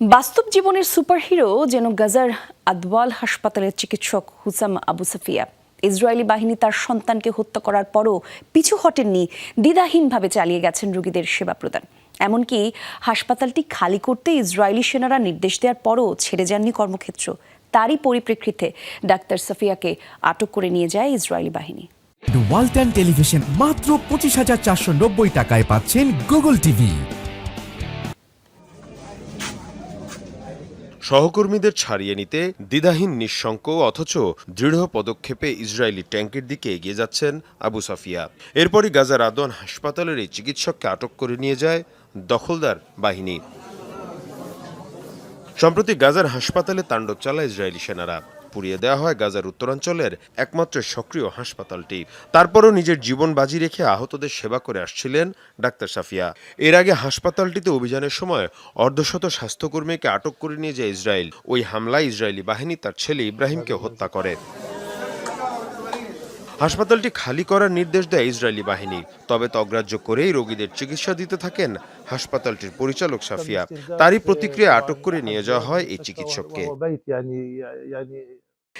বাস্তব জীবনের সুপারহিরো যেন গাজার আদওয়াল হাসপাতালের চিকিৎসক হুসাম আবু সাফিয়া। ইসরায়েলি বাহিনী তার সন্তানকে হত্যা করার পরও পিছু হটেননি, দ্বিধাহীনভাবে চালিয়ে গেছেন রোগীদের সেবা প্রদান। এমনকি হাসপাতালটি খালি করতে ইসরায়েলি সেনারা নির্দেশ দেওয়ার পরও ছেড়ে যাননি কর্মক্ষেত্র। তারই পরিপ্রেক্ষিতে ডাক্তার সাফিয়াকে আটক করে নিয়ে যায় ইসরায়েলি বাহিনী। ওয়ালটন টেলিভিশন মাত্র পঁচিশ হাজার চারশো নব্বই টাকায় পাচ্ছেন গুগল টিভি। সহকর্মীদের ছাড়িয়ে নিতে দ্বিধাহীন নিঃশঙ্ক অথচ দৃঢ় পদক্ষেপে ইসরায়েলি ট্যাঙ্কের দিকে এগিয়ে যাচ্ছেন আবু সাফিয়া। এরপরই গাজার আদন হাসপাতালের এই চিকিৎসককে আটক করে নিয়ে যায় দখলদার বাহিনী। সম্প্রতি গাজার হাসপাতালে তাণ্ডব চালায় ইসরায়েলি সেনারা। পুড়িয়ে দেওয়া হয় গাজার উত্তরাঞ্চলের একমাত্র সক্রিয় হাসপাতালটি। তারপরও নিজের জীবন বাজি রেখে আহতদের সেবা করে আসছিলেন ডাক্তার সাফিয়া। এর আগে হাসপাতালটিতে অভিযানের সময় অর্ধশত স্বাস্থ্যকর্মীকে আটক করে নিয়ে যায় ইসরায়েল। ওই হামলায় ইসরায়েলি বাহিনী তার ছেলে ইব্রাহিমকে হত্যা করে। হাসপাতালটি খালি করার নির্দেশ দেয় ইসরায়েলি বাহিনী, তবে তগ্রাহ্য অগ্রাহ্য করেই রোগীদের চিকিৎসা দিতে থাকেন হাসপাতালটির পরিচালক সাফিয়া। তারই প্রতিক্রিয়া আটক করে নিয়ে যাওয়া হয় এই চিকিৎসককে।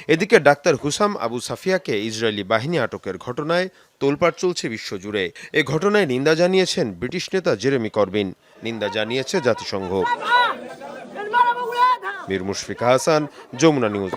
এদিকে ডাক্তার হুসাম আবু সাফিয়াকে ইসরায়েলি বাহিনী আটকের ঘটনায় তোলপাড় চলছে বিশ্বজুড়ে। এ ঘটনায় নিন্দা জানিয়েছেন ব্রিটিশ নেতা জেরেমি করবিন। নিন্দা জানিয়েছে জাতিসংঘ। মির মুশফিক হাসান, যমুনা নিউজ।